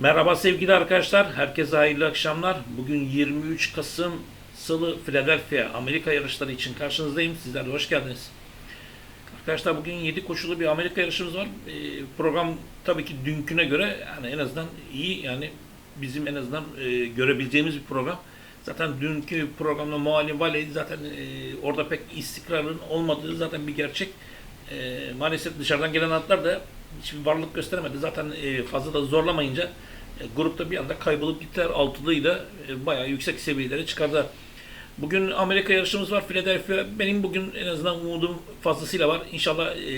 Merhaba sevgili arkadaşlar, herkese hayırlı akşamlar. Bugün 23 Kasım Salı Philadelphia Amerika yarışları için karşınızdayım. Sizler de hoş geldiniz. Arkadaşlar bugün 7 koşulu bir Amerika yarışımız var. Ee, program tabii ki dünküne göre yani en azından iyi yani bizim en azından e, görebileceğimiz bir program. Zaten dünkü programda Muallim Valley zaten e, orada pek istikrarın olmadığı zaten bir gerçek. E, maalesef dışarıdan gelen atlar da hiçbir varlık gösteremedi. Zaten e, fazla da zorlamayınca e, grupta bir anda kaybolup gittiler. Altılıyla e, bayağı yüksek seviyelere çıkardılar. Bugün Amerika yarışımız var Philadelphia. Benim bugün en azından umudum fazlasıyla var. İnşallah e,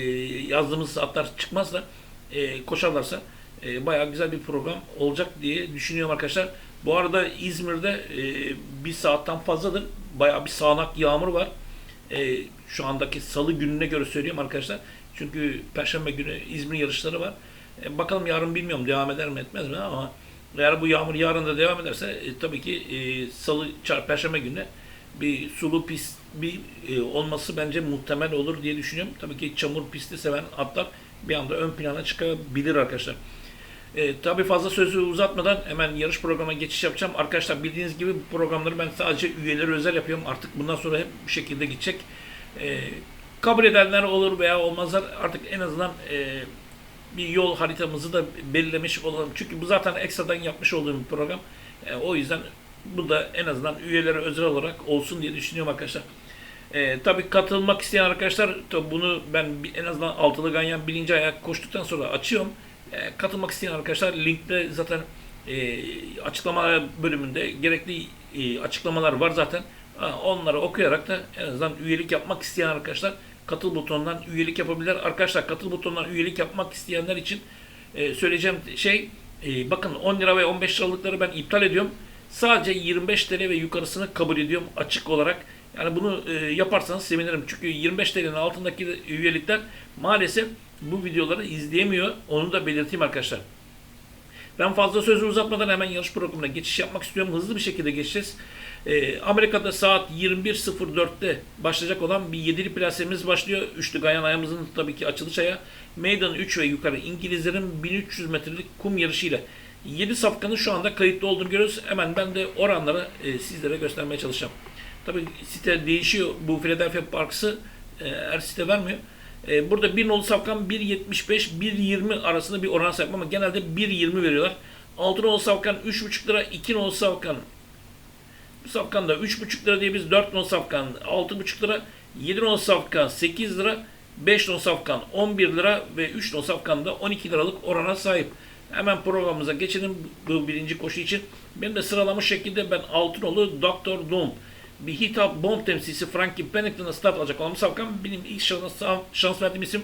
yazdığımız atlar çıkmaz da e, koşarlarsa e, bayağı güzel bir program olacak diye düşünüyorum arkadaşlar. Bu arada İzmir'de e, bir saatten fazladır. Bayağı bir sağanak yağmur var. E, şu andaki salı gününe göre söylüyorum arkadaşlar. Çünkü Perşembe günü İzmir yarışları var. E, bakalım yarın bilmiyorum devam eder mi etmez mi ama eğer bu yağmur yarın da devam ederse e, tabii ki e, salı, çar, perşembe gününe bir sulu pist bir e, olması bence muhtemel olur diye düşünüyorum. Tabii ki çamur pisti seven atlar bir anda ön plana çıkabilir arkadaşlar. E, tabii fazla sözü uzatmadan hemen yarış programına geçiş yapacağım. Arkadaşlar bildiğiniz gibi bu programları ben sadece üyeleri özel yapıyorum. Artık bundan sonra hep bu şekilde gidecek. E, kabul edenler olur veya olmazlar. Artık en azından e, bir yol haritamızı da belirlemiş olalım. Çünkü bu zaten ekstradan yapmış olduğum bir program. E, o yüzden bu da en azından üyelere özel olarak olsun diye düşünüyorum arkadaşlar. E, tabii katılmak isteyen arkadaşlar bunu ben en azından altılı ganyan birinci ayak koştuktan sonra açıyorum. E, katılmak isteyen arkadaşlar linkte zaten e, açıklama bölümünde gerekli e, açıklamalar var zaten. Ha, Onları okuyarak da en azından üyelik yapmak isteyen arkadaşlar katıl butonundan üyelik yapabilirler. Arkadaşlar katıl butonundan üyelik yapmak isteyenler için e, söyleyeceğim şey e, bakın 10 lira ve 15 liralıkları ben iptal ediyorum. Sadece 25 TL ve yukarısını kabul ediyorum açık olarak. Yani bunu e, yaparsanız sevinirim. Çünkü 25 TL'nin altındaki üyelikler maalesef bu videoları izleyemiyor. Onu da belirteyim arkadaşlar. Ben fazla sözü uzatmadan hemen yarış programına geçiş yapmak istiyorum. Hızlı bir şekilde geçeceğiz. Ee, Amerika'da saat 21.04'te başlayacak olan bir yedili plasemiz başlıyor. Üçlü Gayan ayağımızın tabii ki açılış ayağı. Meydan 3 ve yukarı İngilizlerin 1300 metrelik kum yarışıyla 7 safkanın şu anda kayıtlı olduğunu görüyoruz. Hemen ben de oranları e, sizlere göstermeye çalışacağım. Tabii site değişiyor. Bu Philadelphia Parks'ı e, her site vermiyor. E, burada bir nolu safkan 1.75-1.20 arasında bir oran sahip ama genelde 1.20 veriyorlar. 6 nolu safkan 3.5 lira, 2 nolu safkan bu safkan da 3.5 lira diye biz 4 non safkan 6.5 lira, 7 non safkan 8 lira, 5 non safkan 11 lira ve 3 non safkan da 12 liralık orana sahip. Hemen programımıza geçelim bu birinci koşu için. Benim de sıralamış şekilde ben Altınolu Dr. Doom bir hitap bomb temsilcisi Frankie Pennington'a start alacak olan safkan benim ilk şans, şans verdiğim isim.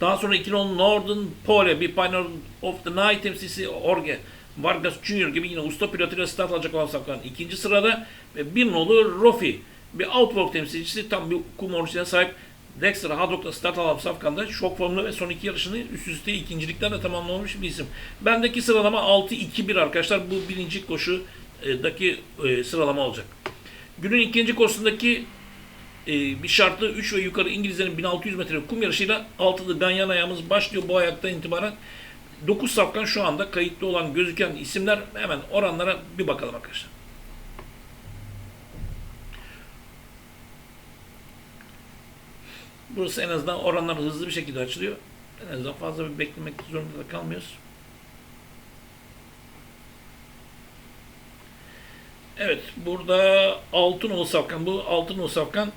Daha sonra 2 non Northern Pole bir Pioneer of the Night temsilcisi Orge Vargas Jr. gibi yine usta pilotuyla start alacak olan safkan. ikinci sırada ve bir nolu Rofi bir Outwork temsilcisi tam bir kum orijine sahip Dexter Haddock'ta start alan safkanda şok formlu ve son iki yarışını üst üste ikinciliklerle tamamlamış bir isim. Bendeki sıralama 6-2-1 arkadaşlar. Bu birinci koşudaki e, sıralama olacak. Günün ikinci koşusundaki e, bir şartlı 3 ve yukarı İngilizlerin 1600 metre kum yarışıyla altılı ganyan ayağımız başlıyor bu ayaktan itibaren. 9 safkan şu anda kayıtlı olan gözüken isimler hemen oranlara bir bakalım arkadaşlar. Burası en azından oranlar hızlı bir şekilde açılıyor. En azından fazla bir beklemek zorunda da kalmıyoruz. Evet burada altın ol safkan bu altın ol safkan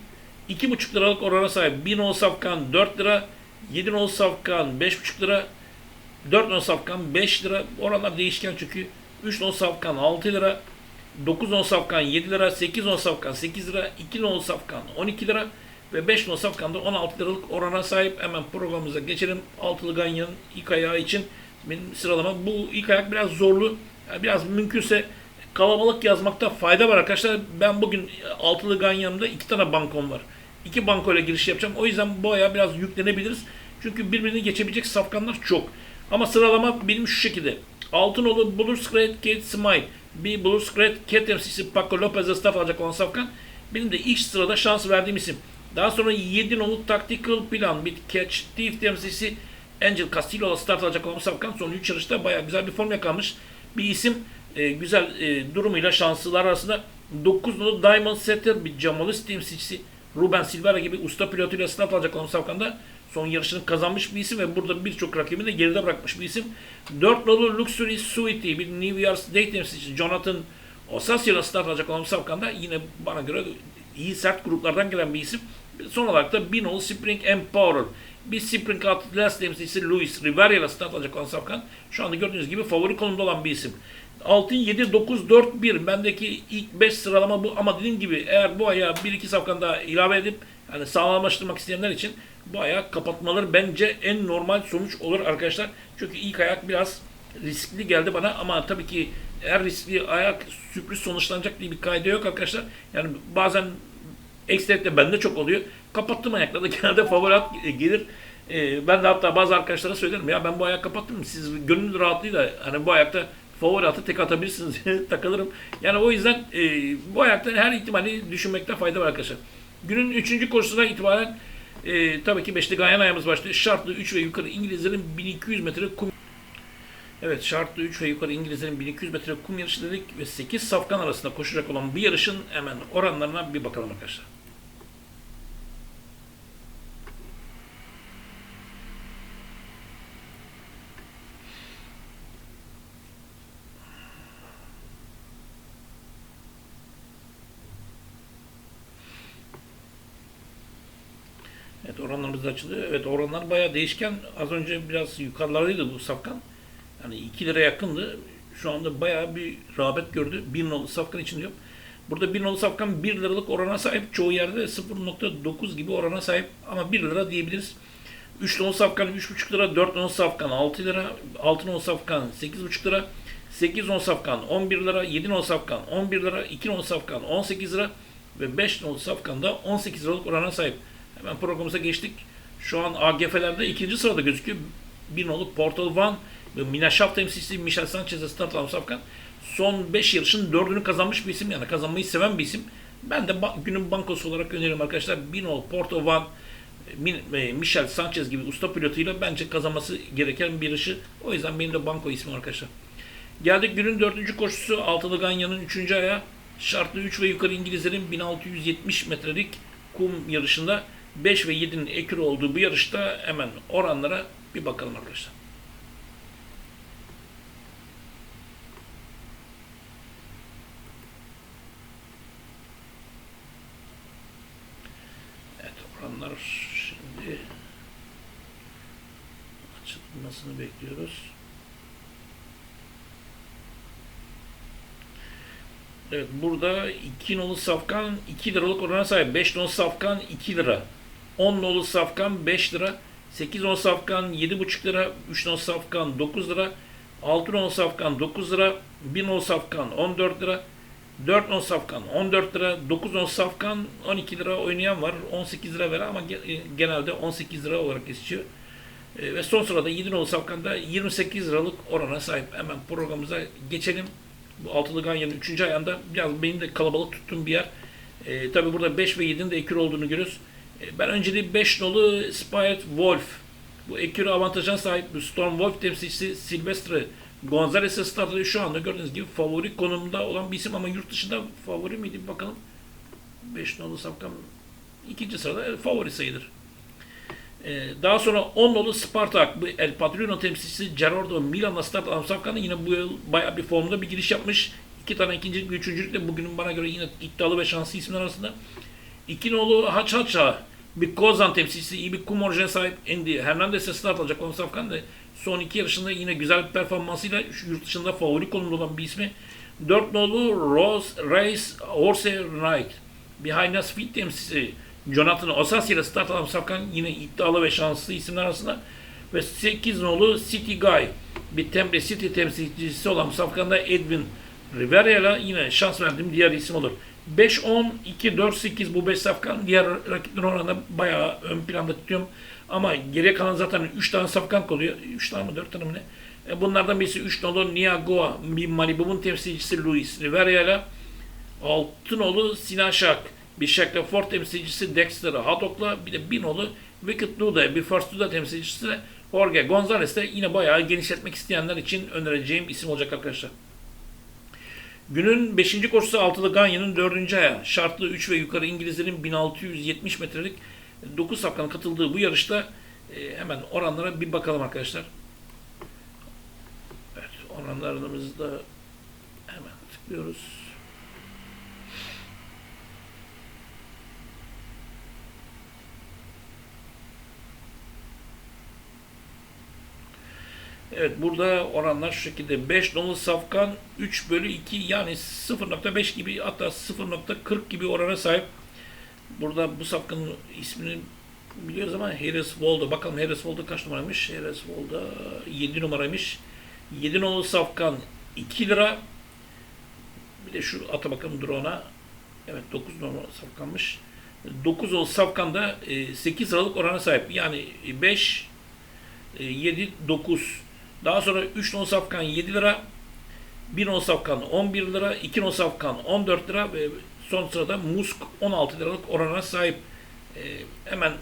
2,5 liralık orana sahip. 1 ol safkan 4 lira, 7 ol safkan 5,5 lira, 4 non safkan 5 lira. Oranlar değişken çünkü 3 non safkan 6 lira. 9 non safkan 7 lira. 8 non safkan 8 lira. 2 non safkan 12 lira. Ve 5 non safkan da 16 liralık orana sahip. Hemen programımıza geçelim. Altılı Ganyan'ın ilk ayağı için benim sıralama. Bu ilk ayak biraz zorlu. Yani biraz mümkünse kalabalık yazmakta fayda var arkadaşlar. Ben bugün Altılı Ganyan'ımda iki tane bankom var. İki banko ile giriş yapacağım. O yüzden bu ayağa biraz yüklenebiliriz. Çünkü birbirini geçebilecek safkanlar çok. Ama sıralama benim şu şekilde. Altınoğlu Blue Scred Kate Smile. Bir Blue Scred Kate temsilcisi Paco Lopez'e staff alacak olan safkan. Benim de ilk sırada şans verdiğim isim. Daha sonra 7 nolu Tactical Plan bir Catch Thief temsilcisi Angel Castillo start alacak olan Safkan son 3 yarışta bayağı güzel bir form yakalamış. Bir isim e, güzel e, durumuyla şanslılar arasında 9 nolu Diamond Setter bir Jamalis temsilcisi Ruben Silvera gibi usta pilotuyla start alacak olan Safkan'da son yarışını kazanmış bir isim ve burada birçok rakibini de geride bırakmış bir isim. 4 nolu Luxury Suite bir New Year's Day temsilcisi Jonathan Osasya'la start alacak olan Safkan'da yine bana göre iyi sert gruplardan gelen bir isim. Son olarak da 1 nolu Spring Empower bir Spring Atlas temsilcisi Luis Rivera ile start alacak olan Safkan şu anda gördüğünüz gibi favori konumda olan bir isim. 6, 7, 9, 4, 1. Bendeki ilk 5 sıralama bu ama dediğim gibi eğer bu aya 1-2 safkan daha ilave edip yani sağlamlaştırmak isteyenler için bu ayak kapatmaları bence en normal sonuç olur arkadaşlar. Çünkü ilk ayak biraz riskli geldi bana ama tabii ki eğer riskli ayak sürpriz sonuçlanacak diye bir kaydı yok arkadaşlar. Yani bazen ekstrikte de bende çok oluyor. Kapattım ayaklarda genelde favori gelir. Ee, ben de hatta bazı arkadaşlara söylerim ya ben bu ayak kapattım siz gönül rahatlığıyla hani bu ayakta favori atı tek atabilirsiniz takılırım. Yani o yüzden e, bu ayakta her ihtimali düşünmekte fayda var arkadaşlar. Günün 3. koşusuna itibaren e, tabii ki beşli Ganyan ayağımız başlıyor. Şartlı 3 ve yukarı İngilizlerin 1200 metre kum Evet şartlı 3 ve yukarı İngilizlerin 1200 metre kum yarışı dedik ve 8 safkan arasında koşacak olan bu yarışın hemen oranlarına bir bakalım arkadaşlar. Evet oranlarımız da açılıyor. Evet oranlar bayağı değişken. Az önce biraz yukarılardaydı bu safkan. Yani 2 lira yakındı. Şu anda bayağı bir rağbet gördü. 1 nolu safkan için diyorum. Burada 1 nolu safkan 1 liralık orana sahip. Çoğu yerde 0.9 gibi orana sahip. Ama 1 lira diyebiliriz. 3 nolu safkan 3.5 lira, 4 nolu safkan 6 lira, 6 nolu safkan 8.5 lira, 8 nolu safkan 11 lira, 7 nolu safkan 11 lira, 2 nolu safkan 18 lira ve 5 nolu safkan da 18 liralık orana sahip. Hemen programımıza geçtik. Şu an AGF'lerde ikinci sırada gözüküyor. Bir nolu Portal Van ve Mina Şaf temsilcisi Michel Sanchez'e start alan Safkan. Son 5 yarışın 4'ünü kazanmış bir isim. Yani kazanmayı seven bir isim. Ben de ba- günün bankosu olarak öneririm arkadaşlar. Bir nolu Portal Van e, Michel Sanchez gibi usta pilotuyla bence kazanması gereken bir yarışı. O yüzden benim de banko ismi arkadaşlar. Geldik günün dördüncü koşusu Altılı Ganyan'ın üçüncü ayağı. Şartlı 3 ve yukarı İngilizlerin 1670 metrelik kum yarışında 5 ve 7'nin ekür olduğu bu yarışta hemen oranlara bir bakalım arkadaşlar. Evet oranlar şimdi açılmasını bekliyoruz. Evet burada 2 nolu safkan 2 liralık orana sahip. 5 nolu safkan 2 lira. 10 nolu safkan 5 lira. 8 nolu safkan 7,5 lira. 3 nolu safkan 9 lira. 6 nolu safkan 9 lira. 1 nolu safkan 14 lira. 4 nolu safkan 14 lira. 9 nolu safkan 12 lira oynayan var. 18 lira veren ama genelde 18 lira olarak geçiyor. E, ve son sırada 7 nolu safkan da 28 liralık orana sahip. Hemen programımıza geçelim. Bu altılı ganyanın 3. ayağında biraz benim de kalabalık tuttuğum bir yer. E, Tabi burada 5 ve 7'nin de ekür olduğunu görüyoruz. E, ben önceliği 5 nolu Spiet Wolf. Bu ekürü avantajına sahip bu Storm Wolf temsilcisi Silvestre Gonzalez'e startı şu anda gördüğünüz gibi favori konumda olan bir isim ama yurt dışında favori miydi bir bakalım. 5 nolu Safkan ikinci sırada e, favori sayılır. Ee, daha sonra 10 nolu Spartak, bu El Padrino temsilcisi Gerardo Milan'la start alan Safkan'da yine bu yıl bayağı bir formda bir giriş yapmış. İki tane ikincilik ve üçüncülük de bugünün bana göre yine iddialı ve şanslı isimler arasında. İki nolu Haç Haç'a bir Kozan temsilcisi iyi bir kum orijine sahip Andy Hernandez'e start alacak olan Safkan da son iki yarışında yine güzel bir performansıyla yurt dışında favori konumda olan bir ismi. 4 nolu Rose Race Horse Knight. Behind Us Fit temsilcisi Jonathan Osasi ile start alan Safkan yine iddialı ve şanslı isimler arasında. Ve 8 nolu City Guy bir Temple City temsilcisi olan Safkan'da Edwin Rivera ile yine şans verdiğim diğer isim olur. 5, 10, 2, 4, 8 bu 5 safkan diğer rakiplerin oranında bayağı ön planda tutuyorum. Ama geriye kalan zaten 3 tane safkan kalıyor. 3 tane mi 4 tane mi ne? E bunlardan birisi 3 nolu Niagua bir Malibu'nun temsilcisi Luis Rivera ile 6 nolu Sinan Şak bir Shackle Ford temsilcisi Dexter Haddock'la bir de bir nolu Wicked Luda bir First Luda temsilcisi Jorge Gonzalez de yine bayağı genişletmek isteyenler için önereceğim isim olacak arkadaşlar. Günün 5. koşusu altılı Ganya'nın 4. ayağı. Şartlı 3 ve yukarı İngilizlerin 1670 metrelik 9 safkanın katıldığı bu yarışta e, hemen oranlara bir bakalım arkadaşlar. Evet oranlarımızı da hemen tıklıyoruz. Evet burada oranlar şu şekilde 5 nolu safkan 3 bölü 2 yani 0.5 gibi hatta 0.40 gibi orana sahip. Burada bu safkanın ismini biliyoruz ama Harris Waldo. Bakalım Harris Waldo kaç numaraymış? Harris Waldo 7 numaraymış. 7 nolu safkan 2 lira. Bir de şu ata bakalım drone'a. Evet 9 numara safkanmış. 9 nolu safkan da 8 liralık orana sahip. Yani 5 7 9 daha sonra 3 non safkan 7 lira, 1 non safkan 11 lira, 2 non safkan 14 lira ve son sırada Musk 16 liralık orana sahip. Ee, hemen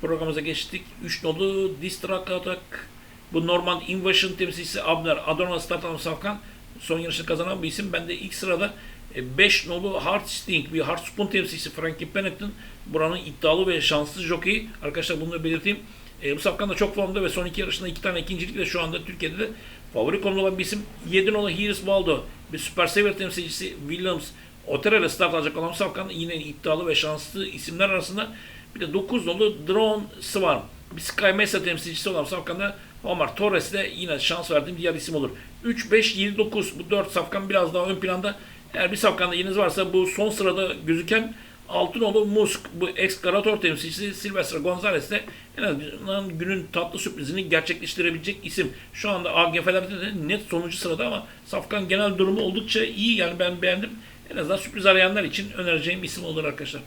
programımıza geçtik. 3 nolu Distrakatak bu Norman Invasion temsilcisi Abner Adorno Startan Safkan son yarışını kazanan bir isim. Ben de ilk sırada 5 e, nolu Hard Sting bir Hard Spoon temsilcisi Frankie Pennington buranın iddialı ve şanslı jokeyi. Arkadaşlar bunu belirteyim. E, bu Safkan çok formda ve son iki yarışında iki tane ikincilikle şu anda Türkiye'de de favori konumda olan bir isim. 7 nolu Here's Baldo, bir Super Saver temsilcisi Williams, Otero start alacak olan Safkan yine iddialı ve şanslı isimler arasında. Bir de 9 nolu Drone Swarm, bir Sky Mesa temsilcisi olan Safkan'da Omar Torres de yine şans verdiğim diğer isim olur. 3, 5, 7, 9 bu 4 Safkan biraz daha ön planda. Eğer bir Safkan'da yeriniz varsa bu son sırada gözüken Altınoğlu Musk, bu ekskarator temsilcisi Silvestre Gonzalez de en azından günün tatlı sürprizini gerçekleştirebilecek isim. Şu anda AGF'lerde de net sonucu sırada ama Safkan genel durumu oldukça iyi. Yani ben beğendim. En azından sürpriz arayanlar için önereceğim isim olur arkadaşlar.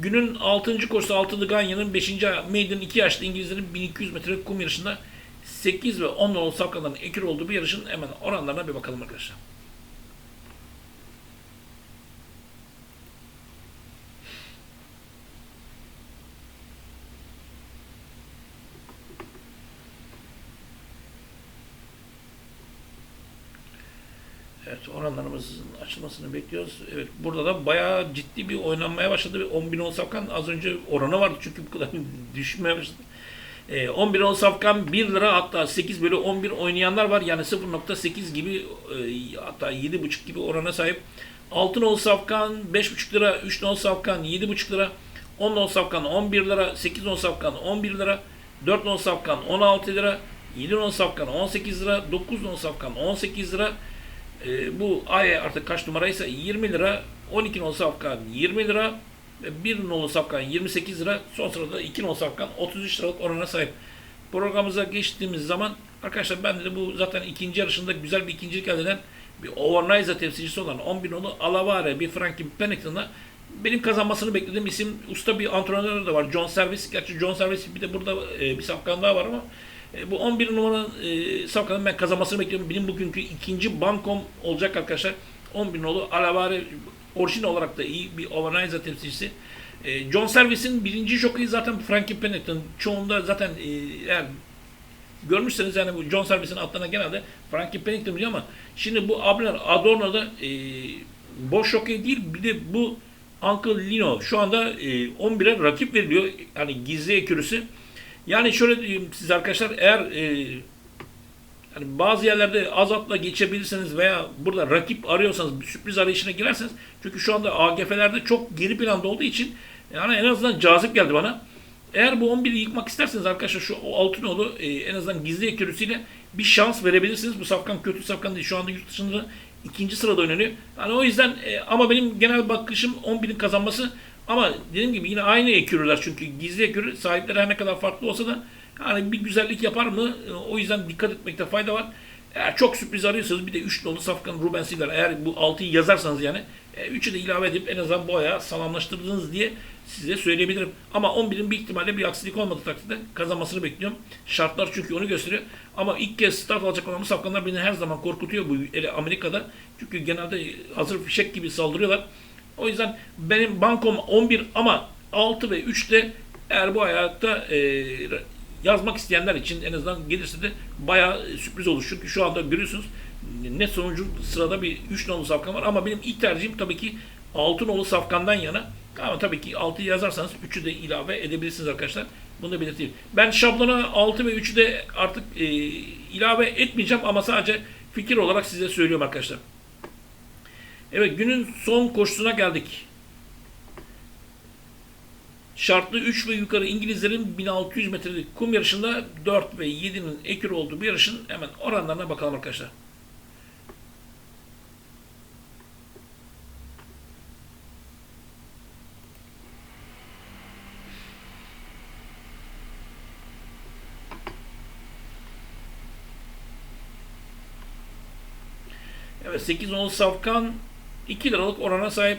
Günün 6. koşusu Altılı Ganya'nın 5. Maiden 2 yaşlı İngilizlerin 1200 metre kum yarışında 8 ve 10 nolu Safkan'ların ekür olduğu bir yarışın hemen oranlarına bir bakalım arkadaşlar. Evet oranlarımızın açılmasını bekliyoruz. Evet burada da bayağı ciddi bir oynanmaya başladı. 10 bin safkan az önce oranı vardı çünkü bu kadar düşmeye başladı. E, 10 bin on safkan 1 lira hatta 8 bölü 11 oynayanlar var. Yani 0.8 gibi e, hatta 7.5 gibi orana sahip. 6 nol safkan 5.5 lira, 3 nol safkan 7.5 lira, 10 nol safkan 11 lira, 8 nol safkan 11 lira, 4 nol safkan 16 lira, 7 nol safkan 18 lira, 9 nol safkan 18 lira, e, bu ay artık kaç numaraysa 20 lira, 12 nolu safkan 20 lira, 1 nolu safkan 28 lira, son sırada 2 nolu safkan 33 liralık orana sahip. Programımıza geçtiğimiz zaman arkadaşlar ben de bu zaten ikinci yarışında güzel bir ikincilik elde eden bir Overnizer temsilcisi olan 11 nolu Alavare bir Frankie Pennington'la benim kazanmasını beklediğim isim usta bir antrenör de var. John Service. Gerçi John Service bir de burada e, bir safkan daha var ama e, bu 11 numara e, Safkan'ın ben kazanmasını bekliyorum. Benim bugünkü ikinci bankom olacak arkadaşlar. 11 nolu Alavare orijinal olarak da iyi bir Overnizer temsilcisi. E, John Service'in birinci jokeyi zaten Frankie Pennington. Çoğunda zaten e, eğer görmüşseniz yani bu John Service'in atlarına genelde Frankie Pennington biliyor ama şimdi bu Abner Adorno'da e, boş jokey değil bir de bu Uncle Lino şu anda e, 11'e rakip veriliyor. Yani gizli ekürüsü. Yani şöyle diyeyim size arkadaşlar eğer e, yani bazı yerlerde az atla geçebilirseniz veya burada rakip arıyorsanız sürpriz arayışına girerseniz çünkü şu anda AGF'lerde çok geri planda olduğu için yani en azından cazip geldi bana. Eğer bu 11'i yıkmak isterseniz arkadaşlar şu Altınol'u e, en azından gizli ekürüsüyle bir şans verebilirsiniz. Bu safkan kötü safkan değil. Şu anda yurt dışında ikinci sırada oynanıyor. Yani o yüzden e, ama benim genel bakışım 11'in kazanması ama dediğim gibi yine aynı ekürüler çünkü gizli ekürü sahipleri her ne kadar farklı olsa da yani bir güzellik yapar mı? E, o yüzden dikkat etmekte fayda var. Eğer çok sürpriz arıyorsanız bir de 3 nolu Safkan Ruben Silver eğer bu 6'yı yazarsanız yani 3'ü e, de ilave edip en azından bu ayağı sağlamlaştırdınız diye size söyleyebilirim. Ama 11'in bir ihtimalle bir aksilik olmadığı takdirde kazanmasını bekliyorum. Şartlar çünkü onu gösteriyor. Ama ilk kez start alacak olan bu safkanlar beni her zaman korkutuyor bu Amerika'da. Çünkü genelde hazır fişek gibi saldırıyorlar. O yüzden benim bankom 11 ama 6 ve 3'te eğer bu hayatta e, yazmak isteyenler için en azından gelirse de bayağı e, sürpriz olur. Çünkü şu anda görüyorsunuz net sonucu sırada bir 3 nolu safkan var ama benim ilk tercihim tabii ki 6 nolu safkandan yana. Ama tabii ki 6 yazarsanız 3'ü de ilave edebilirsiniz arkadaşlar. Bunu da belirteyim. Ben şablona 6 ve 3'ü de artık e, ilave etmeyeceğim ama sadece fikir olarak size söylüyorum arkadaşlar. Evet günün son koşusuna geldik. Şartlı 3 ve yukarı İngilizlerin 1600 metrelik kum yarışında 4 ve 7'nin ekür olduğu bir yarışın hemen oranlarına bakalım arkadaşlar. Evet 8 nolu Safkan 2 liralık orana sahip.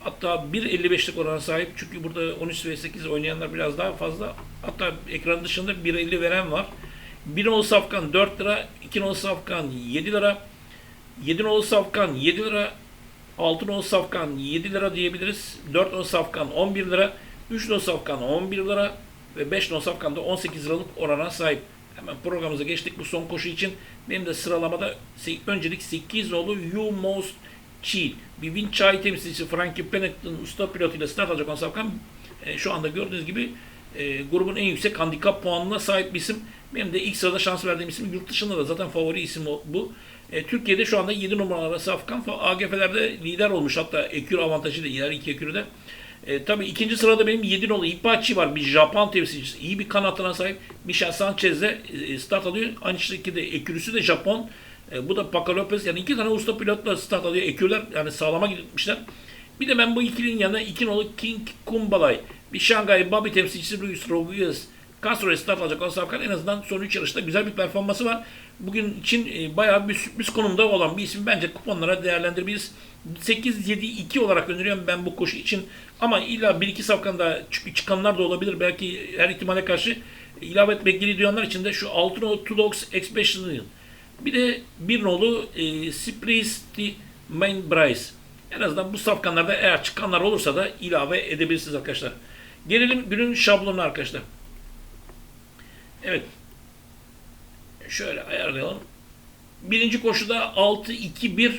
Hatta 1.55'lik orana sahip. Çünkü burada 13 ve 8 oynayanlar biraz daha fazla. Hatta ekran dışında 1.50 veren var. 1 nolu Safkan 4 lira. 2 nolu Safkan 7 lira. 7 nolu Safkan 7 lira. 6 nolu Safkan 7 lira diyebiliriz. 4 nolu Safkan 11 lira. 3 nolu Safkan 11 lira. Ve 5 nolu Safkan da 18 liralık orana sahip. Hemen programımıza geçtik bu son koşu için. Benim de sıralamada öncelik 8 nolu You Most Chill. Bir Vinçay temsilcisi Frankie Pennington usta pilotuyla start alacak olan Safkan e, şu anda gördüğünüz gibi e, grubun en yüksek handikap puanına sahip bir isim. Benim de ilk sırada şans verdiğim isim yurt dışında da zaten favori isim o- bu. E, Türkiye'de şu anda 7 numaralı Safkan AGF'lerde lider olmuş. Hatta ekür avantajı da iler iki ekürü de. E, tabii ikinci sırada benim 7 nolu Ipachi var. Bir Japon temsilcisi. iyi bir kanatına sahip. Michel Sanchez de e, start alıyor. Aynı şekilde ekürüsü de Japon. E, bu da Paco Lopez. Yani iki tane usta pilotla start alıyor. Ekürler yani sağlama gitmişler. Bir de ben bu ikilinin yanına iki nolu King Kumbalay. Bir Şangay Bobby temsilcisi Luis Rodriguez. Castro'ya start alacak olan Safkan en azından son 3 yarışta güzel bir performansı var. Bugün için e, bayağı bir sürpriz konumda olan bir isim. Bence kuponlara değerlendirebiliriz. 8-7-2 olarak öneriyorum ben bu koşu için. Ama illa 1-2 safkan da çık- çıkanlar da olabilir. Belki her ihtimale karşı ilave etmek gereği duyanlar için de şu 6 nolu Two Dogs Expansion bir de bir nolu e, Spristi Main Bryce. En azından bu safkanlarda eğer çıkanlar olursa da ilave edebilirsiniz arkadaşlar. Gelelim günün şablonuna arkadaşlar. Evet. Şöyle ayarlayalım. Birinci koşuda 6-2-1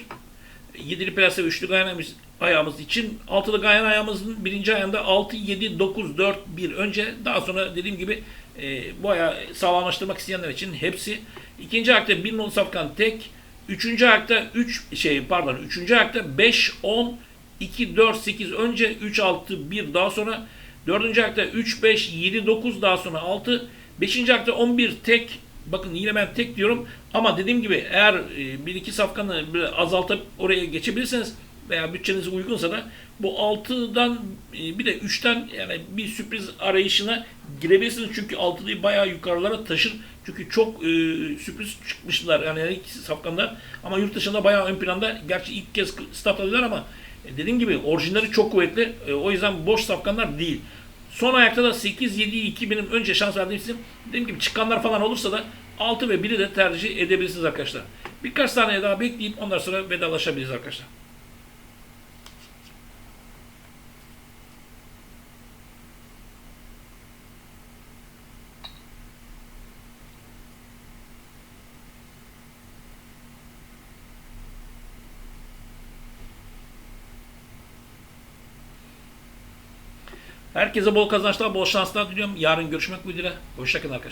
7'li plase ve üçlü gayanamız ayağımız için altılı gayan ayağımızın birinci ayağında 6-7-9-4-1 önce daha sonra dediğim gibi e, bu ayağı sağlamlaştırmak isteyenler için hepsi ikinci ayakta bir nolu safkan tek üçüncü ayakta 3 şey pardon üçüncü ayakta 5 10 2 4 8 önce 3 6 1 daha sonra dördüncü ayakta 3 5 7 9 daha sonra 6 beşinci ayakta 11 tek Bakın yine ben tek diyorum ama dediğim gibi eğer e, bir iki safkanı böyle azaltıp oraya geçebilirseniz veya bütçeniz uygunsa da bu 6'dan e, bir de 3'ten yani bir sürpriz arayışına girebilirsiniz. Çünkü 6'lıyı bayağı yukarılara taşır. Çünkü çok e, sürpriz çıkmışlar yani safkanlar. Ama yurt dışında bayağı ön planda. Gerçi ilk kez start alıyorlar ama e, dediğim gibi orijinali çok kuvvetli. E, o yüzden boş safkanlar değil. Son ayakta da 8-7-2 benim önce şans verdiğim isim. Dediğim gibi çıkanlar falan olursa da 6 ve 1'i de tercih edebilirsiniz arkadaşlar. Birkaç saniye daha bekleyip ondan sonra vedalaşabiliriz arkadaşlar. Herkese bol kazançlar, bol şanslar diliyorum. Yarın görüşmek üzere. Hoşçakalın arkadaşlar.